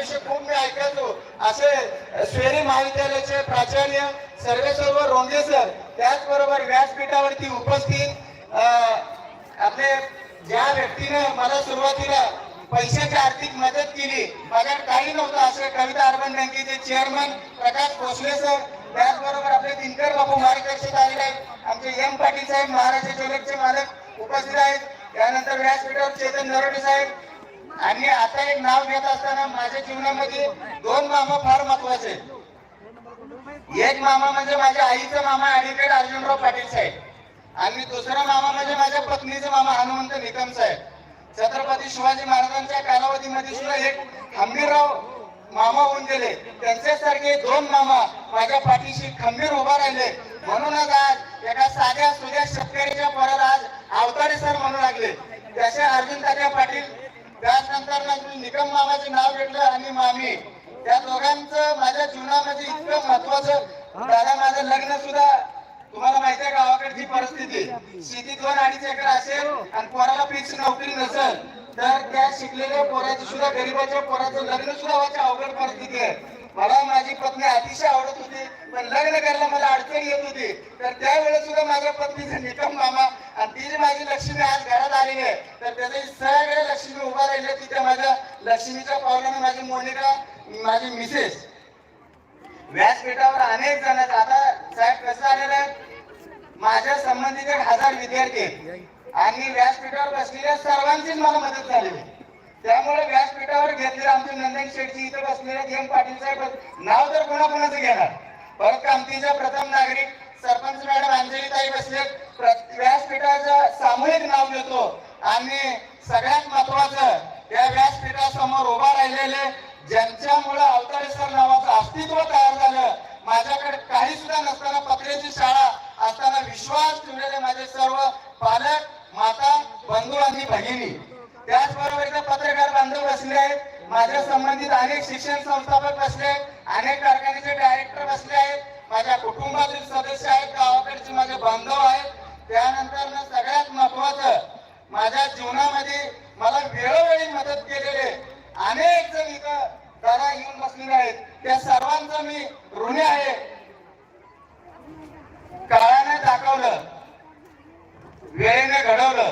दिवशी खूप मी ऐकायचो असे स्वेरी महाविद्यालयाचे प्राचार्य सर्वेश्वर रोंगे सर त्याचबरोबर व्यासपीठावरती उपस्थित आपले ज्या व्यक्तीनं मला सुरुवातीला पैशाची आर्थिक मदत केली माझ्या काही नव्हतं असे कविता अर्बन बँकेचे चेअरमन प्रकाश भोसले सर त्याचबरोबर आपले दिनकर बाबू मार्गदर्शक आलेले आहेत. आमचे एम पाटील साहेब महाराष्ट्र चोलकचे मालक उपस्थित आहेत. त्यानंतर व्यासपीठावर चेतन नरोडे साहेब आणि आता एक नाव घेत असताना माझ्या जीवनामध्ये दोन मामा फार महत्त्वाचे एक मामा म्हणजे माझ्या आईचा मामा ऍडव्होकेट अर्जुनराव पाटील साहेब. आणि दुसरा मामा म्हणजे माझ्या पत्नीचा मामा हनुमंत निकम साहेब. छत्रपती शिवाजी महाराजांच्या कालावधीमध्ये सुद्धा एक खंबीरराव मामा होऊन गेले. त्यांच्यासारखे दोन मामा माझ्या पाठीशी खंबीर उभा राहिले. म्हणूनच आज एका साध्या सुध्या शेतकऱ्याच्या परत आज अवतारे सर म्हणू लागले. त्याचे अर्जुन तात्या पाटील त्यानंतर मी निकम मामाचे नाव घेतलं आणि मामी त्या दोघांचं माझ्या जीवनामध्ये इतकं महत्वाचं दादा माझं लग्न सुद्धा तुम्हाला माहिती आहे गावाकडची परिस्थिती. शेती दोन अडीच एकर असेल आणि पोराला फिक्स नोकरी नसेल तर त्या शिकलेल्या पोराची सुद्धा गरीबाच्या पोराचं लग्न सुद्धा व्हायची अवघड परिस्थिती आहे. मला माझी पत्नी अतिशय आवडत होती पण लग्न करायला मला अडचण येत होती. तर त्यावेळेस सुद्धा माझ्या पत्नीचा निकम मामा ती माझी लक्ष्मी आज घरात आलेली आहे तर त्याचे सगळे लक्ष्मी उभा राहिले तिथे माझ्या लक्ष्मीच्या पावलाने माझी मोनिका माझी मिसेस व्यासपीठावर अनेक जण आहेत. आता साहेब कसं आलेलं आहे माझ्या संबंधित एक हजार विद्यार्थी आहेत. आणि व्यासपीठावर बसलेल्या सर्वांचीच मला मदत झालेली त्यामुळे व्यासपीठावर घेतलेले आमचे नंदन शेठजी इथं बसलेले एम पाटील साहेब नाव तर कोणाकोणाचं घेणार परत कामतीच्या प्रथम नागरिक सरपंच मॅडम अंजलीताई बसले बसलेत व्यासपीठाचं सामूहिक नाव घेतो. आणि सगळ्यात महत्वाचं या व्यासपीठासमोर उभा राहिलेले ज्यांच्यामुळे अवतारे सर नावाचं अस्तित्व तयार झालं माझ्याकडे काही सुद्धा नसताना पत्र्याची शाळा असताना विश्वास ठेवलेले माझे सर्व पालक माता बंधू आणि भगिनी. त्याचबरोबर इथे पत्रकार बांधव बसले आहेत. माझ्या संबंधित अनेक शिक्षण संस्थापक बसले आहेत. अनेक कारखान्याचे डायरेक्टर बसले आहेत. माझ्या कुटुंबातील सदस्य आहेत. गावाकडचे माझे बांधव आहेत. त्यानंतर ना सगळ्यात महत्वाचं माझ्या जीवनामध्ये मला वेळोवेळी मदत केलेले अनेक जण इथं दादा येऊन बसलेले आहेत. त्या सर्वांचा मी ऋणी आहे. काळाने दाखवलं वेळेने घडवलं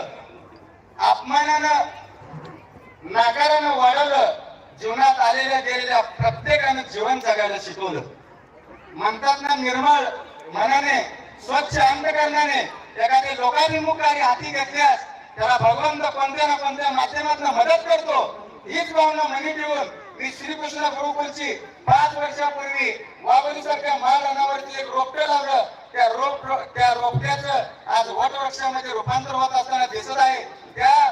अपमानानं नाकारानं वाढवलं जीवनात आलेल्या गेलेल्या प्रत्येकानं जीवन जगायला शिकवलं. म्हणतात ना निर्मळ मनाने स्वच्छ अंधकरणाने एखादे लोकाभिमुख आणि हाती घेतल्यास त्याला भगवंत कोणत्या ना कोणत्या माध्यमातून मदत करतो हीच भावना मनी ठेवून मी श्रीकृष्ण गुरुकुलची पाच वर्षापूर्वी वाघोली सारख्या महाराणावरती एक रोपटे लावलं. त्या रोप त्या रोपट्याचं आज वटवृक्षामध्ये रूपांतर होत असताना दिसत आहे. त्या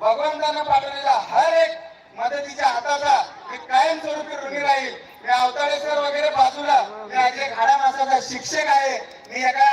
भगवंतानं पाठवलेला हर एक मदतीच्या हाताचा मी कायमस्वरूपी ऋणी राहील. मी अवताळेश्वर वगैरे बाजूला मी आज एक हाडा मासाचा शिक्षक आहे. मी एका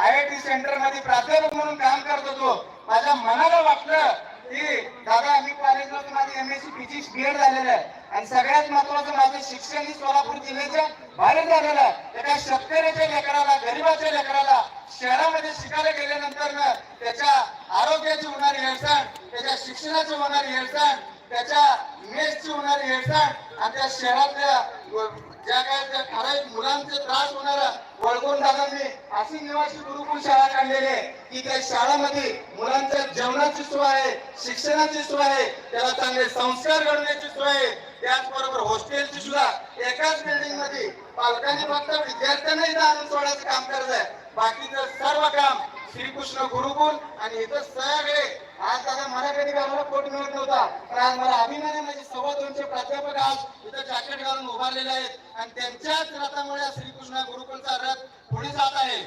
आय आय टी सेंटरमध्ये प्राध्यापक म्हणून काम करत होतो. माझ्या मनाला वाटलं की दादा मी कॉलेजला माझी एम एस सी पीची झालेलं आहे आणि सगळ्यात महत्वाचं माझं शिक्षण ही सोलापूर जिल्ह्याच्या बाहेर झालेलं आहे. एका शेतकऱ्याच्या लेकराला गरीबाच्या लेकराला शहरामध्ये शिकायला गेल्यानंतर ना त्याच्या आरोग्याची होणारी हेळसाण त्याच्या शिक्षणाची होणारी हेळसाण त्याच्या मेसची होणारी हेळसाण आणि त्या शहरातल्या ज्या काय त्या ठराविक मुलांचे त्रास होणारा वळगून दादांनी अशी निवासी गुरुकुल शाळा काढलेली आहे की त्या शाळामध्ये मुलांच्या जेवणाची सोय आहे शिक्षणाची सोय आहे त्याला चांगले संस्कार घडवण्याची सोय आहे. त्याचबरोबर हॉस्टेलची सुद्धा एकाच बिल्डिंगमध्ये पालकांनी फक्त विद्यार्थ्यांना इथं आणून सोडायचं काम करत आहे. बाकीचं सर्व काम श्रीकृष्ण गुरुकुल आणि इथं सगळे आज दादा मला कधी घालायला पोट मिळत नव्हता. पण आज मला अभिमान आहे माझे सव्वा दोनशे प्राध्यापक आज इथं जॅकेट घालून उभारलेले आहेत. आणि त्यांच्याच रथामुळे श्रीकृष्ण गुरुकुलचा रथ पुढे जात आहे.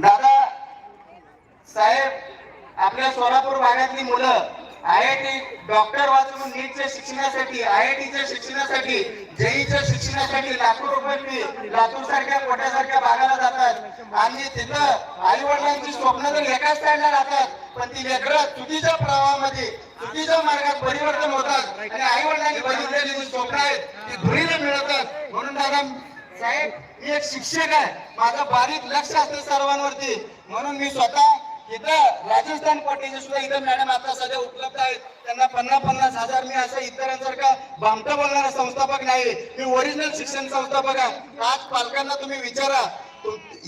दादा साहेब आपल्या सोलापूर भागातली मुलं आय आय टी डॉक्टर वाचून नीटच्या शिक्षणासाठी आय आय टीच्या शिक्षणासाठी जेईच्या शिक्षणासाठी लाखो रुपये लातूर सारख्या कोट्यासारख्या भागाला जातात. आणि तिथं आई वडिलांची स्वप्न तर एकाच साईडला राहतात पण ती लेकरं चुकीच्या प्रवाहामध्ये चुकीच्या मार्गात परिवर्तन होतात. आणि आई वडिलांनी बघितलेली जी स्वप्न आहेत ती धुळीला मिळवतात. म्हणून दादा साहेब मी एक शिक्षक आहे. माझं बारीक लक्ष असतं सर्वांवरती. म्हणून मी स्वतः इथं राजस्थान कोटेचे सुद्धा इथं मॅडम आता सध्या उपलब्ध आहेत. त्यांना पन्नास पन्नास हजार मी असं इतरांसारखा भामटा बोलणारा संस्थापक नाही. मी ओरिजिनल शिक्षण संस्थापक आहे. आज पालकांना तुम्ही विचारा.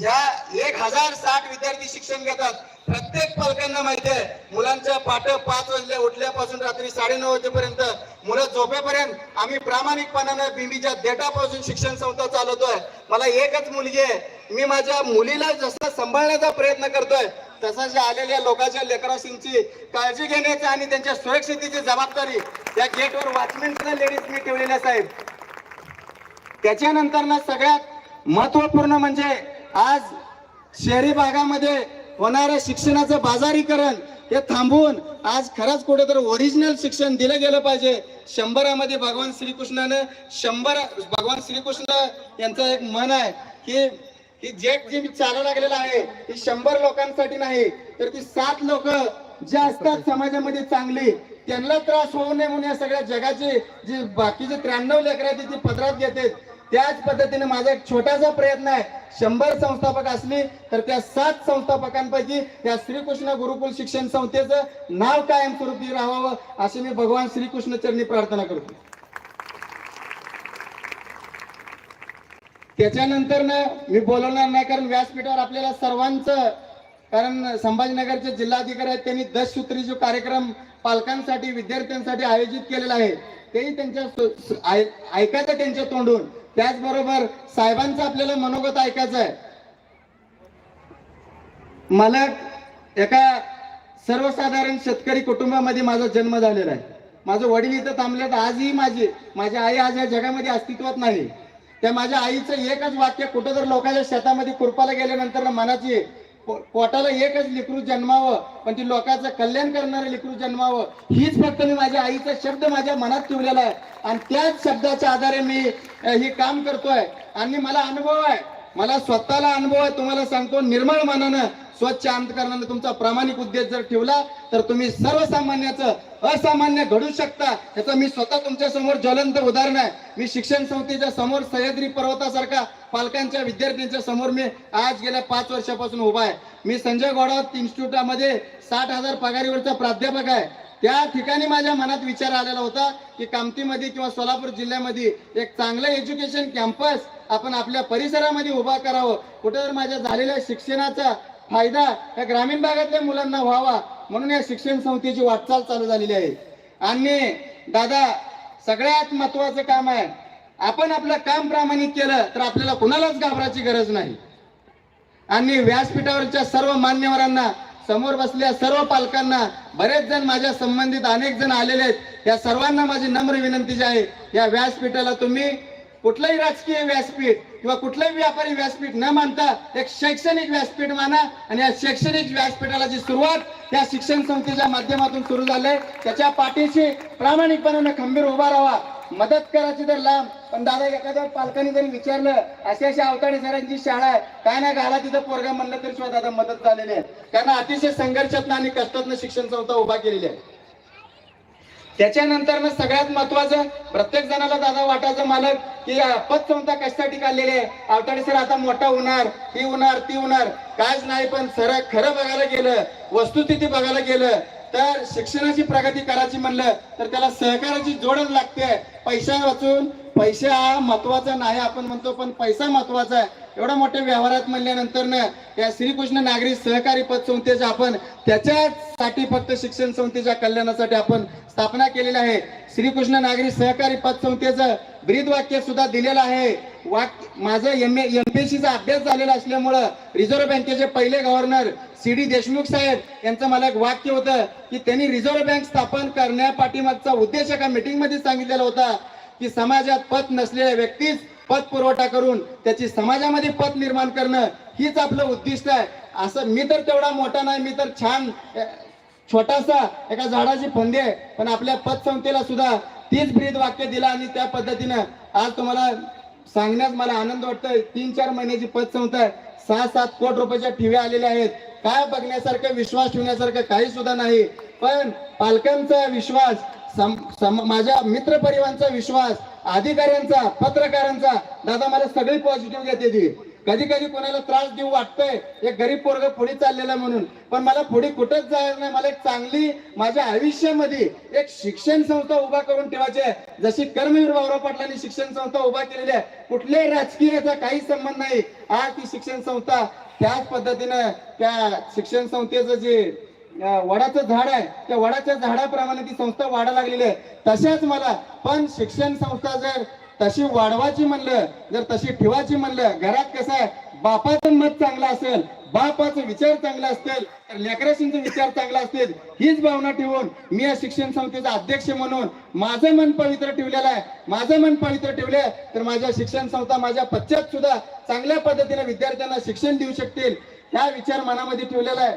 या ह्या एक हजार साठ विद्यार्थी शिक्षण घेतात. प्रत्येक पालकांना माहिती आहे. मुलांच्या पाठ पाच वाजल्या उठल्यापासून रात्री साडेनऊ वाजेपर्यंत मुलं झोपेपर्यंत आम्ही प्रामाणिकपणानं बिंबीच्या देटापासून शिक्षण संस्था चालवतोय. मला एकच मुलगी आहे. मी माझ्या मुलीला जसं सांभाळण्याचा प्रयत्न करतोय तसंच आलेल्या लोकांच्या लेकराशींची काळजी घेण्याची आणि त्यांच्या सुरक्षितेची जबाबदारी या गेटवर वॉचमॅन सुद्धा लेडीज मी ठेवलेल्या साहेब. त्याच्यानंतर ना सगळ्यात महत्त्वपूर्ण म्हणजे आज शहरी भागामध्ये होणाऱ्या शिक्षणाचं बाजारीकरण हे थांबवून आज खरंच कुठेतरी ओरिजिनल शिक्षण दिलं गेलं पाहिजे. शंभरामध्ये भगवान श्रीकृष्णानं शंभर भगवान श्रीकृष्ण यांचं एक मन आहे की की जी मी चालू लागलेलं आहे ती शंभर लोकांसाठी नाही तर ती सात लोक जे असतात समाजामध्ये चांगली त्यांना त्रास होऊ नये म्हणून या सगळ्या जगाचे जे बाकीचे त्र्याण्णव लेकर आहेत ती पत्रात घेते त्याच पद्धतीने माझा एक छोटासा प्रयत्न आहे शंभर संस्थापक असली तर त्या सात संस्थापकांपैकी त्या श्रीकृष्ण गुरुकुल शिक्षण संस्थेचं नाव कायमस्वरूपी राहावं अशी मी भगवान श्रीकृष्ण चरणी प्रार्थना करतो. त्याच्यानंतर ना मी बोलवणार नाही कारण व्यासपीठावर आपल्याला सर्वांचं कारण संभाजीनगरचे जिल्हाधिकारी आहेत त्यांनी दशसूत्री जो कार्यक्रम पालकांसाठी विद्यार्थ्यांसाठी आयोजित केलेला आहे तेही त्यांच्या ऐ- ऐकायचं त्यांच्या तोंडून. त्याचबरोबर साहेबांचं आपल्याला मनोगत ऐकायचं आहे. मला एका सर्वसाधारण शेतकरी कुटुंबामध्ये माझा जन्म झालेला आहे. माझं वडील इथं थांबले तर आजही माझी माझी आई आज या जगामध्ये अस्तित्वात नाही. त्या माझ्या आईचं एकच वाक्य कुठं जर लोकांच्या शेतामध्ये कुरपाला गेल्यानंतर मनाची पोटाला एकच लिकरू जन्मावं पण ती लोकांचं कल्याण करणारं लिकरू जन्मावं हीच फक्त मी माझ्या आईचा शब्द माझ्या मनात ठेवलेला आहे. आणि त्याच शब्दाच्या आधारे मी हे काम करतोय. आणि मला अनुभव आहे. मला स्वतःला अनुभव आहे. तुम्हाला सांगतो निर्मळ मनानं स्वच्छ अंतकरणानं तुमचा प्रामाणिक उद्देश जर ठेवला तर तुम्ही सर्वसामान्याचं असामान्य घडू शकता. याचं मी स्वतः तुमच्यासमोर ज्वलंत उदाहरण आहे. मी शिक्षण संस्थेच्या समोर सह्याद्री पर्वतासारखा पालकांच्या विद्यार्थ्यांच्या समोर मी आज गेल्या पाच वर्षापासून उभा आहे. मी संजय गोडावत इन्स्टिट्यूटमध्ये साठ हजार पगारीवरचा प्राध्यापक आहे. त्या ठिकाणी माझ्या मनात विचार आलेला होता की कामतीमध्ये किंवा सोलापूर जिल्ह्यामध्ये एक चांगलं एज्युकेशन कॅम्पस आपण आपल्या परिसरामध्ये उभा करावं. कुठे तर माझ्या झालेल्या शिक्षणाचा फायदा या ग्रामीण भागातल्या मुलांना व्हावा म्हणून या शिक्षण संस्थेची वाटचाल चालू झालेली आहे. आणि दादा सगळ्यात महत्वाचं काम आहे आपण आपलं काम प्रामाणिक केलं तर आपल्याला कुणालाच घाबरायची गरज नाही. आणि व्यासपीठावरच्या सर्व मान्यवरांना समोर बसल्या सर्व पालकांना बरेच जण माझ्या संबंधित अनेक जण आलेले आहेत. या सर्वांना माझी नम्र विनंती जी आहे या व्यासपीठाला तुम्ही कुठलंही राजकीय व्यासपीठ किंवा कुठलंही व्यापारी व्यासपीठ न मानता एक शैक्षणिक व्यासपीठ माना आणि या शैक्षणिक व्यासपीठाला जी सुरुवात या शिक्षण संस्थेच्या माध्यमातून सुरू झालंय त्याच्या पाठीशी प्रामाणिकपणानं खंबीर उभा राहा. मदत करायची तर लांब पण दादा एखाद्या पालकांनी जरी विचारलं अशा अशा अवताडे सरांची शाळा आहे काय नाही घाला तिथं पोरगा म्हणलं तरी सुद्धा दादा मदत झालेली आहे. कारण अतिशय संघर्षातनं आणि कष्टातनं शिक्षण संस्था उभा केलेली आहे. त्याच्यानंतर सगळ्यात महत्वाचं प्रत्येक जणाला दादा वाटायचं मालक की पतसंस्था कशासाठी काढलेली आहे? आवताडे सर आता मोठा होणार ती होणार ती होणार. कायच नाही पण सर खरं बघायला गेलं वस्तुस्थिती बघायला गेलं तर शिक्षणाची प्रगती करायची म्हणलं तर त्याला सहकार्याची जोडच लागते. पैशा वाचून पैसा हा महत्त्वाचा नाही आपण म्हणतो पण पैसा महत्त्वाचा आहे. एवढ्या मोठ्या व्यवहारात म्हणल्यानंतर ना या श्रीकृष्ण नागरी सहकारी पतसंस्थेच्या आपण त्याच्यासाठी फक्त शिक्षण संस्थेच्या कल्याणासाठी आपण स्थापना केलेली आहे. श्रीकृष्ण नागरी सहकारी पतसंस्थेचं ब्रीद वाक्य सुद्धा दिलेलं आहे. वाक्य माझं एम एमपीएससीचा अभ्यास झालेला असल्यामुळं रिझर्व्ह बँकेचे पहिले गव्हर्नर सी डी देशमुख साहेब यांचं मला एक वाक्य होतं की त्यांनी रिझर्व्ह बँक स्थापन करण्यापाठीमागचा उद्देश एका मीटिंगमध्ये सांगितलेला होता की समाजात पत नसलेल्या व्यक्तीच पत पुरवठा करून त्याची समाजामध्ये पत निर्माण करणं हीच आपलं उद्दिष्ट आहे. असं मी तर तेवढा मोठा नाही मी तर छान छोटासा एका झाडाची फंदे आहे. पण आपल्या पतसंस्थेला सुद्धा तीच ब्रीद वाक्य दिला आणि त्या पद्धतीनं आज तुम्हाला सांगण्यास मला आनंद वाटतोय. तीन चार महिन्याची पतसंस्था आहे. सहा सात कोटी रुपयाच्या ठिव्या आलेल्या आहेत. काय बघण्यासारखं विश्वास ठेवण्यासारखं काही सुद्धा नाही. पण पालकांचा विश्वास सम- सम- माझ्या मित्र परिवारांचा विश्वास अधिकाऱ्यांचा पत्रकारांचा दादा मला सगळी पॉझिटिव्ह घेते ती. कधी कधी कोणाला त्रास देऊ वाटतोय. एक गरीब पोरग पुढे चाललेला म्हणून. पण मला पुढे कुठंच जायला नाही. मला एक चांगली माझ्या आयुष्यामध्ये एक शिक्षण संस्था उभा करून ठेवायची आहे. जशी कर्मवीर भाऊराव पाटलांनी शिक्षण संस्था उभा केलेली आहे कुठल्याही राजकीयाचा काही संबंध नाही. आज ती शिक्षण संस्था त्याच पद्धतीनं त्या शिक्षण संस्थेचं जे वडाचं झाड आहे त्या वडाच्या झाडाप्रमाणे ती संस्था वाढा लागलेली आहे. तशाच मला पण शिक्षण संस्था जर तशी वाढवायची म्हणलं जर तशी ठेवायची म्हणलं घरात कसं आहे बापाचं मत चांगलं असेल बापाचे विचार चांगला असतील तर लेकराशींचे विचार चांगला असतील हीच भावना ठेवून मी या शिक्षण संस्थेचा अध्यक्ष म्हणून माझं मन पवित्र ठेवलेलं आहे. माझं मन पवित्र ठेवले तर माझ्या शिक्षण संस्था माझ्या पश्चात सुद्धा चांगल्या पद्धतीने विद्यार्थ्यांना शिक्षण देऊ शकतील. ह्या विचार मनामध्ये ठेवलेला आहे.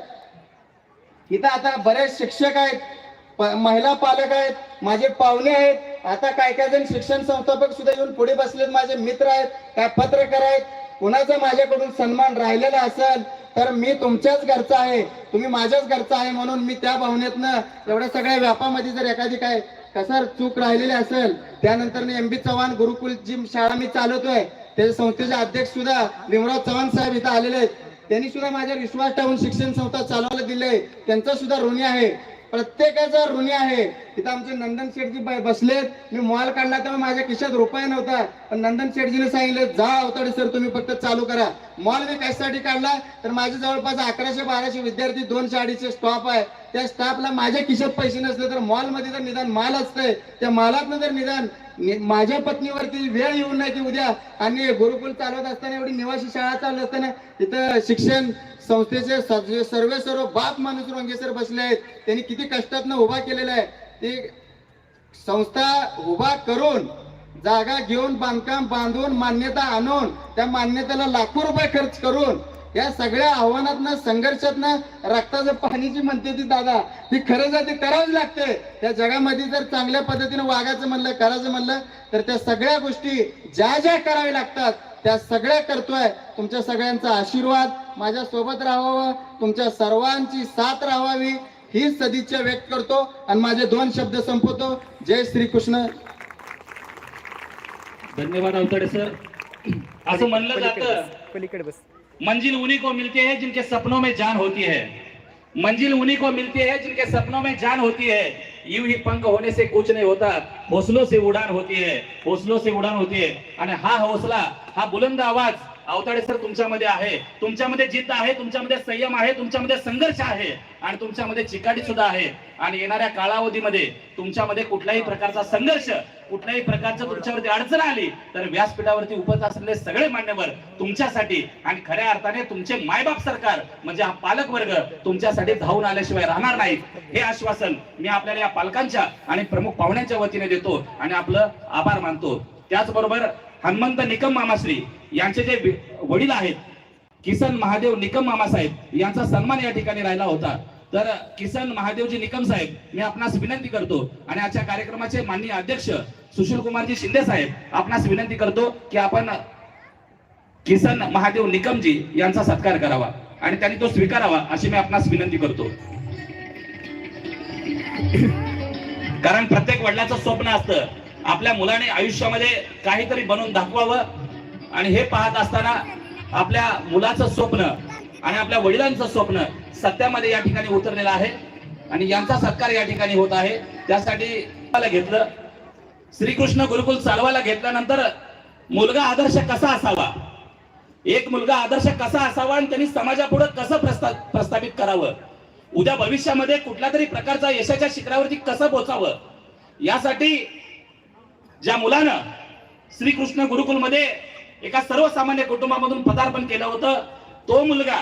इथं आता बरेच शिक्षक आहेत महिला पालक आहेत माझे पाहुणे आहेत आता काय काय जण शिक्षण संस्थापक सुद्धा येऊन पुढे बसलेत. माझे मित्र आहेत काय पत्रकार आहेत. कुणाचा माझ्याकडून सन्मान राहिलेला असेल तर मी तुमच्याच घरचा आहे. तुम्ही माझ्याच घरचा आहे म्हणून मी त्या भावनेतनं एवढ्या सगळ्या व्यापामध्ये जर एखादी काय कसर चूक राहिलेली असेल त्यानंतर एम बी चव्हाण गुरुकुल जी शाळा मी चालवतोय. त्याच्या संस्थेचे अध्यक्ष सुद्धा भीमराव चव्हाण साहेब इथं आलेले आहेत. त्यांनी सुद्धा माझ्यावर विश्वास ठेवून शिक्षण संस्था चालवायला दिले त्यांचा सुद्धा ऋणी आहे. प्रत्येकाचा ऋणी आहे. तिथं आमचे नंदन शेठजी बसलेत. मी मॉल काढला तेव्हा माझ्या खिशात रुपये नव्हता. पण नंदन शेठजीने सांगितलं जा अवताडे सर तुम्ही फक्त चालू करा. मॉल मी कशासाठी काढला? तर माझ्या जवळपास अकराशे बाराशे विद्यार्थी दोनशे अडीचशे स्टॉप आहे. त्या स्टाफला माझ्या खिशात पैसे नसले तर मॉलमध्ये जर निदान माल असतंय. त्या मालातनं जर निदान माझ्या पत्नीवरती वेळ येऊन नाही की उद्या आणि गुरुकुल चालवत असताना एवढी निवासी शाळा चालत असताना इथं शिक्षण संस्थेचे स- सर्व सर्व बाप माणूस रंगेसर बसले आहेत. त्यांनी किती कष्टातनं उभा केलेला आहे. ती संस्था उभा करून जागा घेऊन बांधकाम बांधून मान्यता आणून त्या मान्यतेला लाखो रुपये खर्च करून या सगळ्या आव्हानातनं संघर्षातनं रक्ताचं पाणी जी म्हणते ती दादा. ती खरंच आहे, ती करावीच लागते. त्या जगामध्ये जर चांगल्या पद्धतीने वागायचं म्हणलं करायचं म्हणलं तर त्या सगळ्या गोष्टी ज्या ज्या कराव्या लागतात त्या सगळ्या करतोय. तुमच्या सगळ्यांचा आशीर्वाद माझ्या सोबत राहावं. तुमच्या सर्वांची साथ राहावी. ही सदिच्छा व्यक्त करतो. आणि माझे दोन शब्द संपवतो. जय श्री कृष्ण धन्यवाद अवतडे सर. असं म्हणलं जातं. पलीकडे बस. मंजिल उन्हीं को मिलती है जिनके सपनों में जान होती है। मंजिल उन्हीं को मिलती है जिनके सपनों में जान होती है। यूं ही पंख होने से कुछ नहीं होता हौसलों से उड़ान होती है हौसलों से उड़ान होती है। आणि हा हौसला हा बुलंद आवाज अवताडे सर तुमच्यामध्ये आहे. तुमच्यामध्ये जिद्द आहे तुमच्यामध्ये संयम आहे तुमच्यामध्ये संघर्ष आहे आणि तुमच्यामध्ये चिकाटी सुद्धा आहे. आणि येणाऱ्या कालावधीमध्ये तुमच्यामध्ये कुठल्याही प्रकारचा संघर्ष कुठल्याही प्रकारचं तुमच्यावरती अडचण आली तर व्यासपीठावरती उपस्थित असलेले सगळे मान्यवर तुमच्यासाठी आणि खऱ्या अर्थाने तुमचे मायबाप सरकार म्हणजे हा पालक वर्ग तुमच्यासाठी धावून आल्याशिवाय राहणार नाही. हे आश्वासन मी आपल्याला या पालकांच्या आणि प्रमुख पाहुण्यांच्या वतीने देतो आणि आपलं आभार मानतो. त्याचबरोबर हनुमंत निकम मामाश्री यांचे जे वडील आहेत किसन महादेव निकम मामासाहेब यांचा सन्मान या ठिकाणी राहिला होता. तर किसन महादेवजी निकम साहेब मी आपणास विनंती करतो आणि आजच्या कार्यक्रमाचे माननीय अध्यक्ष सुशील कुमारजी शिंदे साहेब आपणास विनंती करतो की आपण किसन महादेव निकमजी यांचा सत्कार करावा आणि त्यांनी तो स्वीकारावा अशी मी आपणास विनंती करतो. कारण प्रत्येक वडिलाचं स्वप्न असतं आपल्या मुलाने आयुष्यामध्ये काहीतरी बनवून दाखवावं. आणि हे पाहत असताना आपल्या मुलाचं स्वप्न आणि आपल्या वडिलांचं स्वप्न सत्यामध्ये या ठिकाणी उतरलेलं आहे. आणि यांचा सत्कार या ठिकाणी होत आहे. त्यासाठी घेतलं. श्रीकृष्ण गुरुकुल चालवायला घेतल्यानंतर मुलगा आदर्श कसा असावा? एक मुलगा आदर्श कसा असावा आणि त्यांनी समाजापुढे कसं प्रस्ता प्रस्थापित करावं? उद्या भविष्यामध्ये कुठल्या तरी प्रकारचा यशाच्या शिखरावरती कसं पोचावं? यासाठी ज्या मुलानं श्रीकृष्ण गुरुकुलमध्ये एका सर्वसामान्य कुटुंबामधून पदार्पण केलं होतं तो मुलगा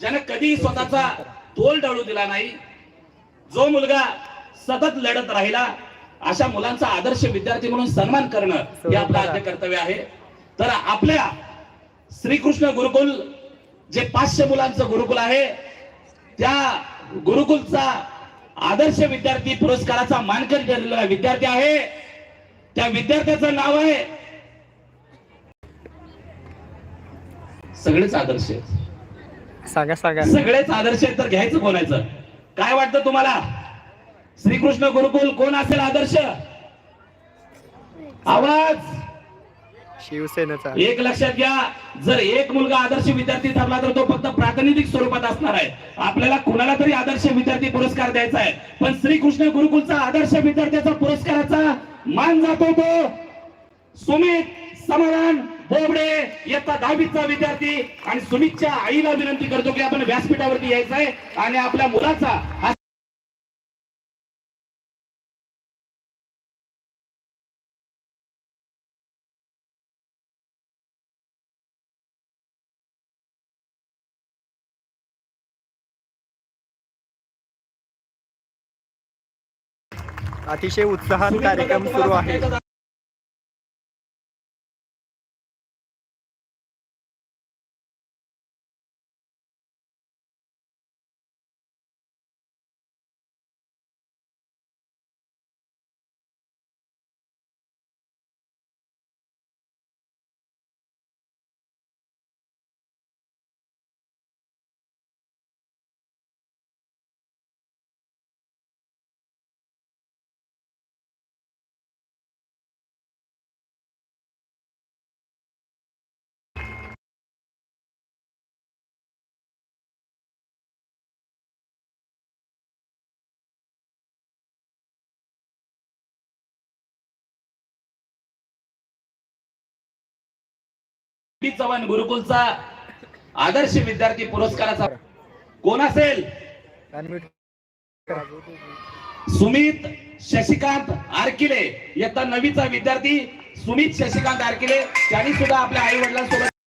ज्याने कधीही स्वतःचा तोल डळू दिला नाही जो मुलगा सतत लढत राहिला अशा मुलांचा आदर्श विद्यार्थी म्हणून सन्मान करणं हे आपलं आद्य कर्तव्य आहे. तर आपल्या श्रीकृष्ण गुरुकुल जे पाचशे मुलांचं गुरुकुल आहे त्या गुरुकुलचा आदर्श विद्यार्थी पुरस्काराचा मानकरी ठरलेला विद्यार्थी आहे. त्या विद्यार्थ्याचं नाव आहे. सगळेच आदर्श आहेत. सांगा सांगा. सगळेच आदर्श आहेत तर घ्यायचं कोणाचं काय वाटतं तुम्हाला? श्रीकृष्ण गुरुकुल कोण असेल आदर्श? आवाज! शिवसेनेचा. एक लक्षात घ्या जर एक मुलगा आदर्श विद्यार्थी ठरला तर तो फक्त प्रातिनिधिक स्वरूपात असणार आहे. आपल्याला कुणाला तरी आदर्श विद्यार्थी पुरस्कार द्यायचा आहे. पण श्रीकृष्ण गुरुकुलचा आदर्श विद्यार्थ्याचा पुरस्काराचा मान जातो तो सुमित समाधान बोबडे इयत्ता दहावीचा विद्यार्थी आणि सुमितच्या आईला विनंती करतो की आपण व्यासपीठावरती यायचंय आहे आणि आपल्या मुलाचा अतिशय उत्साहात कार्यक्रम सुरू आहे. सुमित चव्हाण गुरुकुलचा आदर्श विद्यार्थी पुरस्काराचा कोण असेल? सुमित शशिकांत आरकिले. इयत्ता नवीचा विद्यार्थी सुमित शशिकांत आरकिले. त्यांनी सुद्धा आपल्या आई वडिलांसोबत